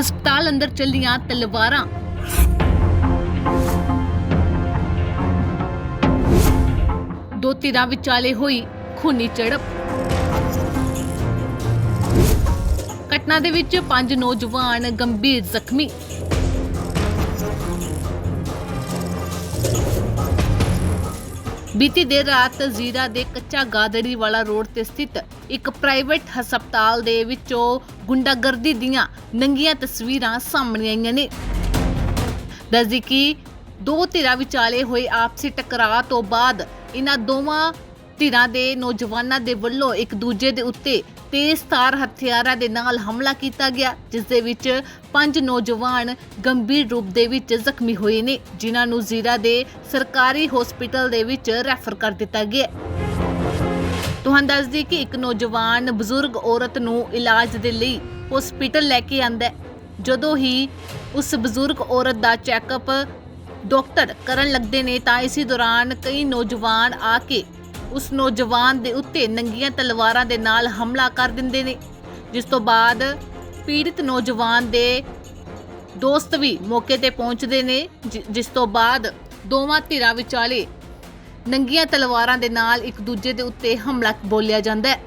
ਹਸਪਤਾਲ ਅੰਦਰ ਚੱਲੀਆਂ ਤਲਵਾਰਾਂ। ਦੋ ਧਿਰਾਂ ਵਿਚਾਲੇ ਹੋਈ ਖੂਨੀ ਝੜਪ। ਘਟਨਾ ਦੇ ਵਿੱਚ ਪੰਜ ਨੌਜਵਾਨ ਗੰਭੀਰ ਜ਼ਖਮੀ। ਬੀਤੀ ਦੇਰ ਰਾਤ ਜ਼ੀਰਾ ਦੇ ਕੱਚਾ ਗਾਦੜੀ ਵਾਲਾ ਰੋਡ ਤੇ ਸਥਿਤ ਇੱਕ ਪ੍ਰਾਈਵੇਟ ਹਸਪਤਾਲ ਦੇ ਵਿੱਚੋਂ ਗੁੰਡਾਗਰਦੀ ਦੀਆਂ ਨੰਗੀਆਂ ਤਸਵੀਰਾਂ ਸਾਹਮਣੇ ਆਈਆਂ ਨੇ। ਦੱਸਦੀ ਕਿ ਦੋ ਧਿਰਾਂ ਵਿਚਾਲੇ ਹੋਏ ਆਪਸੀ ਟਕਰਾਅ ਤੋਂ ਬਾਅਦ ਇਹਨਾਂ ਦੋਵਾਂ ਧਿਰਾਂ ਦੇ ਨੌਜਵਾਨਾਂ ਦੇ ਵੱਲੋਂ ਇੱਕ ਦੂਜੇ ਦੇ ਉੱਤੇ ਤੇਜ਼ਧਾਰ ਹਥਿਆਰਾਂ ਦੇ ਨਾਲ ਹਮਲਾ ਕੀਤਾ ਗਿਆ, ਜਿਸ ਦੇ ਵਿੱਚ ਪੰਜ ਨੌਜਵਾਨ ਗੰਭੀਰ ਰੂਪ ਦੇ ਵਿੱਚ ਜ਼ਖਮੀ ਹੋਏ ਨੇ, ਜਿਨ੍ਹਾਂ ਨੂੰ ਜ਼ੀਰਾ ਦੇ ਸਰਕਾਰੀ ਹਸਪਤਾਲ ਦੇ ਵਿੱਚ ਰੈਫਰ ਕਰ ਦਿੱਤਾ ਗਿਆ ਤੁਹਾਨੂੰ ਦੱਸ ਦਈਏ ਕਿ ਇੱਕ ਨੌਜਵਾਨ ਬਜ਼ੁਰਗ ਔਰਤ ਨੂੰ ਇਲਾਜ ਦੇ ਲਈ ਹਸਪਤਾਲ ਲੈ ਕੇ ਆਂਦਾ ਜਦੋਂ ਹੀ ਉਸ ਬਜ਼ੁਰਗ ਔਰਤ ਦਾ ਚੈੱਕਅਪ ਡਾਕਟਰ ਕਰਨ ਲੱਗਦੇ ਨੇ, ਤਾਂ ਇਸੇ ਦੌਰਾਨ ਕਈ ਨੌਜਵਾਨ ਆ ਕੇ ਉਸ ਨੌਜਵਾਨ ਦੇ ਉੱਤੇ ਨੰਗੀਆਂ ਤਲਵਾਰਾਂ ਦੇ ਨਾਲ ਹਮਲਾ ਕਰ ਦਿੰਦੇ ਨੇ, ਜਿਸ ਤੋਂ ਬਾਅਦ ਪੀੜਿਤ ਨੌਜਵਾਨ ਦੇ ਦੋਸਤ ਵੀ ਮੌਕੇ ਤੇ ਪਹੁੰਚਦੇ ਨੇ ਜਿਸ ਤੋਂ ਬਾਅਦ ਦੋਵਾਂ ਧਿਰਾਂ ਵਿਚਾਲੇ ਨੰਗੀਆਂ ਤਲਵਾਰਾਂ ਦੇ ਨਾਲ ਇੱਕ ਦੂਜੇ ਦੇ ਉੱਤੇ ਹਮਲਾ ਬੋਲਿਆ ਜਾਂਦਾ ਹੈ।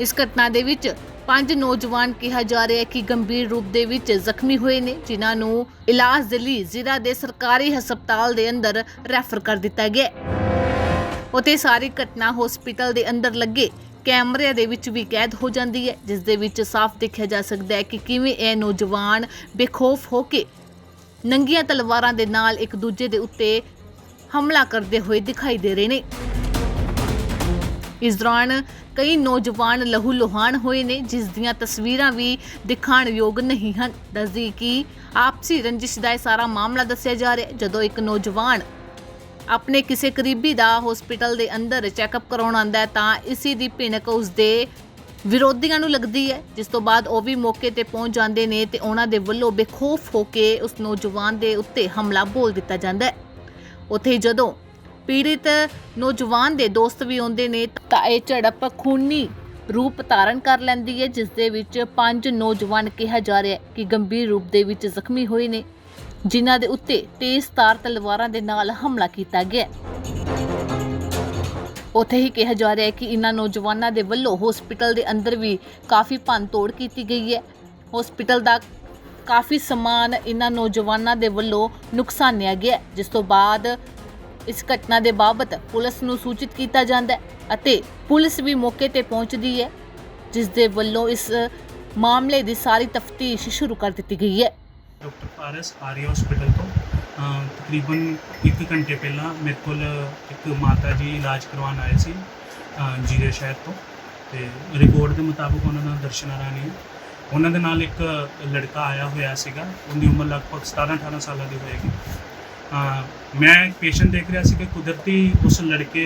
ਇਸ ਘਟਨਾ ਦੇ ਵਿੱਚ ਪੰਜ ਨੌਜਵਾਨ ਕਿਹਾ ਜਾ ਰਿਹਾ ਹੈ ਕਿ ਗੰਭੀਰ ਰੂਪ ਦੇ ਵਿੱਚ ਜ਼ਖਮੀ ਹੋਏ ਨੇ, ਜਿਨ੍ਹਾਂ ਨੂੰ ਇਲਾਜ ਦੇ ਲਈ ਜ਼ਿਲ੍ਹਾ ਦੇ ਸਰਕਾਰੀ ਹਸਪਤਾਲ ਦੇ ਅੰਦਰ ਰੈਫਰ ਕਰ ਦਿੱਤਾ ਗਿਆ ਉਤੇ ਸਾਰੀ ਘਟਨਾ ਹਸਪੀਟਲ ਦੇ ਅੰਦਰ ਲੱਗੇ। ਕੈਮਰਿਆਂ ਦੇ ਵਿੱਚ ਵੀ ਕੈਦ ਹੋ ਜਾਂਦੀ ਹੈ, ਜਿਸ ਦੇ ਵਿੱਚ ਸਾਫ਼ ਦੇਖਿਆ ਜਾ ਸਕਦਾ ਹੈ ਕਿ ਕਿਵੇਂ ਇਹ ਨੌਜਵਾਨ ਬੇਖੌਫ ਹੋ ਕੇ ਨੰਗੀਆਂ ਤਲਵਾਰਾਂ ਦੇ ਨਾਲ ਇੱਕ ਦੂਜੇ ਦੇ ਉੱਤੇ ਹਮਲਾ ਕਰਦੇ ਹੋਏ ਦਿਖਾਈ ਦੇ ਰਹੇ ਨੇ। ਇਸ ਦੌਰਾਨ ਕਈ ਨੌਜਵਾਨ ਲਹੂ ਲੁਹਾਨ ਹੋਏ ਨੇ, ਜਿਸ ਦੀਆਂ ਤਸਵੀਰਾਂ ਵੀ ਦਿਖਾਣ ਯੋਗ ਨਹੀਂ ਹਨ। ਦੱਸਦੀ ਕਿ ਆਪਸੀ ਰੰਜਿਸ਼ ਦਾ ਇਹ ਸਾਰਾ ਮਾਮਲਾ ਦੱਸਿਆ ਜਾ ਰਿਹਾ ਜਦੋਂ ਇੱਕ ਨੌਜਵਾਨ ਆਪਣੇ ਕਿਸੇ ਕਰੀਬੀ ਦਾ ਹਸਪੀਟਲ ਦੇ ਅੰਦਰ ਚੈੱਕਅਪ ਕਰਾਉਣ ਆਂਦਾ ਹੈ, ਤਾਂ ਇਸੇ ਦੀ ਭਿਣਕ ਉਸ ਦੇ ਵਿਰੋਧੀਆਂ ਨੂੰ ਲੱਗਦੀ ਹੈ, ਜਿਸ ਤੋਂ ਬਾਅਦ ਉਹ ਵੀ ਮੌਕੇ ਤੇ ਪਹੁੰਚ ਜਾਂਦੇ ਨੇ ਤੇ ਉਹਨਾਂ ਦੇ ਵੱਲੋਂ ਬੇਖੌਫ ਹੋ ਕੇ ਉਸ ਨੌਜਵਾਨ ਦੇ ਉੱਤੇ ਹਮਲਾ ਬੋਲ ਦਿੱਤਾ ਜਾਂਦਾ ਹੈ। ਉੱਥੇ ਜਦੋਂ ਪੀੜਿਤ ਨੌਜਵਾਨ ਦੇ ਦੋਸਤ ਵੀ ਆਉਂਦੇ ਨੇ, ਤਾਂ ਇਹ ਝੜਪ ਖੂਨੀ ਰੂਪ ਧਾਰਨ ਕਰ ਲੈਂਦੀ ਹੈ, ਜਿਸ ਦੇ ਵਿੱਚ ਪੰਜ ਨੌਜਵਾਨ ਕਿਹਾ ਜਾ ਰਿਹਾ ਹੈ ਕਿ ਗੰਭੀਰ ਰੂਪ ਦੇ ਵਿੱਚ ਜ਼ਖਮੀ ਹੋਏ ਨੇ। ਜਿਨ੍ਹਾਂ ਦੇ ਉੱਤੇ ਤੇਜ਼ ਤਾਰ ਤਲਵਾਰਾਂ ਦੇ ਨਾਲ ਹਮਲਾ ਕੀਤਾ ਗਿਆ। ਉੱਥੇ ਹੀ ਕਿਹਾ ਜਾ ਰਿਹਾ ਹੈ ਕਿ ਇਹਨਾਂ ਨੌਜਵਾਨਾਂ ਦੇ ਵੱਲੋਂ ਹਸਪੀਟਲ ਦੇ ਅੰਦਰ ਵੀ ਕਾਫੀ ਭੰਨਤੋੜ ਕੀਤੀ ਗਈ ਹੈ। ਹਸਪੀਟਲ ਦਾ ਕਾਫੀ ਸਮਾਨ ਇਹਨਾਂ ਨੌਜਵਾਨਾਂ ਦੇ ਵੱਲੋਂ ਨੁਕਸਾਨਿਆ ਗਿਆ, ਜਿਸ ਤੋਂ ਬਾਅਦ ਇਸ ਘਟਨਾ ਦੇ ਬਾਬਤ ਪੁਲਿਸ ਨੂੰ ਸੂਚਿਤ ਕੀਤਾ ਜਾਂਦਾ ਹੈ ਅਤੇ ਪੁਲਿਸ ਵੀ ਮੌਕੇ ਤੇ ਪਹੁੰਚਦੀ ਹੈ, ਜਿਸ ਦੇ ਵੱਲੋਂ ਇਸ ਮਾਮਲੇ ਦੀ ਸਾਰੀ ਤਫਤੀਸ਼ ਸ਼ੁਰੂ ਕਰ ਦਿੱਤੀ ਗਈ ਹੈ। ਡਾਕਟਰ ਪਾਰਸ ਆਰੀਆ ਹਸਪੀਟਲ ਤੋਂ ਤਕਰੀਬਨ 1 ਘੰਟੇ ਪਹਿਲਾਂ ਮੇਰੇ ਕੋਲ ਇੱਕ ਮਾਤਾ ਜੀ ਇਲਾਜ ਕਰਵਾਉਣ ਆਏ ਸੀ ਜੀਰੇ ਸ਼ਹਿਰ ਤੋਂ ਤੇ ਰਿਪੋਰਟ ਦੇ ਮੁਤਾਬਕ ਉਹਨਾਂ ਦਾ ਦਰਸ਼ਨਾ ਰਾਣੀ ਉਹਨਾਂ ਦੇ ਨਾਲ ਇੱਕ ਲੜਕਾ ਆਇਆ ਹੋਇਆ ਸੀਗਾ, ਉਹਦੀ ਉਮਰ ਲਗਭਗ 17 18 ਸਾਲਾਂ ਦੀ ਹੋਏਗੀ। ਮੈਂ ਪੇਸ਼ੈਂਟ ਦੇਖ ਰਿਹਾ ਸੀ ਕਿ ਕੁਦਰਤੀ ਉਸ ਲੜਕੇ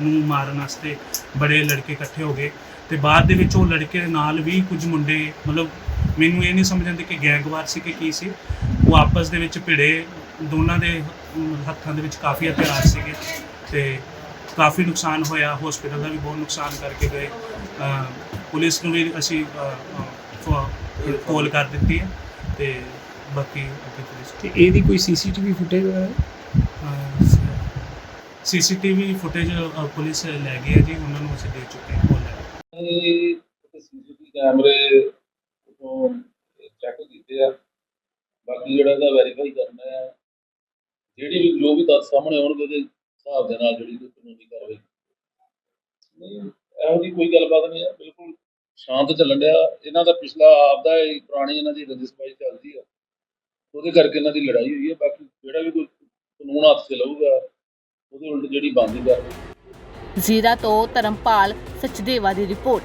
ਨੂੰ ਮਾਰਨ ਵਾਸਤੇ ਬੜੇ ਲੜਕੇ ਇਕੱਠੇ ਹੋ ਗਏ ਤੇ ਬਾਅਦ ਦੇ ਵਿੱਚ ਉਹ ਲੜਕੇ ਦੇ ਨਾਲ ਵੀ ਕੁਝ ਮੁੰਡੇ, ਮਤਲਬ ਮੈਨੂੰ ਇਹ ਨਹੀਂ ਸਮਝ ਆਉਂਦੀ ਕਿ ਗੈਂਗਵਾਰ ਸੀ ਕਿ ਕੀ ਸੀ। ਉਹ ਆਪਸ ਦੇ ਵਿੱਚ ਭਿੜੇ ਦੋਨਾਂ ਦੇ ਹੱਥਾਂ ਦੇ ਵਿੱਚ ਕਾਫੀ ਹਥਿਆਰ ਸੀਗੇ ਤੇ ਕਾਫੀ ਨੁਕਸਾਨ ਹੋਇਆ ਹਸਪੀਟਲ ਦਾ ਵੀ ਬਹੁਤ ਨੁਕਸਾਨ ਕਰਕੇ ਗਏ। ਪੁਲਿਸ ਨੂੰ ਵੀ ਅਸੀਂ ਕਾਲ ਕਰ ਦਿੱਤੀ ਹੈ ਤੇ ਬਾਕੀ ਅੱਗੇ ਪੁਲਿਸ ਤੇ ਇਹਦੀ ਕੋਈ ਸੀਸੀਟੀਵੀ ਫੁਟੇਜ ਵਗੈਰਾ? ਸੀਸੀਟੀਵੀ ਫੁਟੇਜ ਪੁਲਿਸ ਲੈ ਗਈ ਹੈ ਜੀ ਉਹਨਾਂ ਨੂੰ ਅਸੀਂ ਦੇ ਚੁੱਕੇ ਹਾਂ ਉਹ ਲੈ ਗਏ। ਇਹ ਸੀਸੀਟੀਵੀ ਕੈਮਰੇ ਚੈੱਕ ਆ। ਬਾਕੀ ਜਿਹੜਾ ਇਹਦਾ ਵੈਰੀਫਾਈ ਕਰਨਾ ਹੈ ਜਿਹੜੀ ਵੀ ਜੋ ਵੀ ਤੱਥ ਸਾਹਮਣੇ ਆਉਣਗੇ ਉਹਦੇ ਹਿਸਾਬ ਦੇ ਨਾਲ ਜਿਹੜੀ ਕੋਈ ਕਾਨੂੰਨੀ ਕਾਰਵਾਈ ਨਹੀਂ, ਇਹੋ ਜਿਹੀ ਕੋਈ ਗੱਲਬਾਤ ਨਹੀਂ ਹੈ ਬਿਲਕੁਲ ਸ਼ਾਂਤ ਚੱਲਣ ਡਿਆ। ਇਹਨਾਂ ਦਾ ਪਿਛਲਾ ਆਪਦਾ ਪੁਰਾਣੀ ਇਹਨਾਂ ਦੀ ਰਜਿਸਟਰੀ ਚੱਲਦੀ ਆ। ਉਹਦੇ ਕਰਕੇ ਇਹਨਾਂ ਦੀ ਲੜਾਈ ਹੋਈ ਹੈ ਬਾਕੀ ਜਿਹੜਾ ਵੀ ਕੋਈ ਕਾਨੂੰਨ ਹੱਥ 'ਚ ਲਊਗਾ, ਉਹਦੇ ਉਲਟ ਜਿਹੜੀ ਬਣਦੀ ਕਾਰਵਾਈ। ਜ਼ੀਰਾ ਤੋਂ ਧਰਮਪਾਲ ਸਚਦੇਵਾ ਦੀ ਰਿਪੋਰਟ।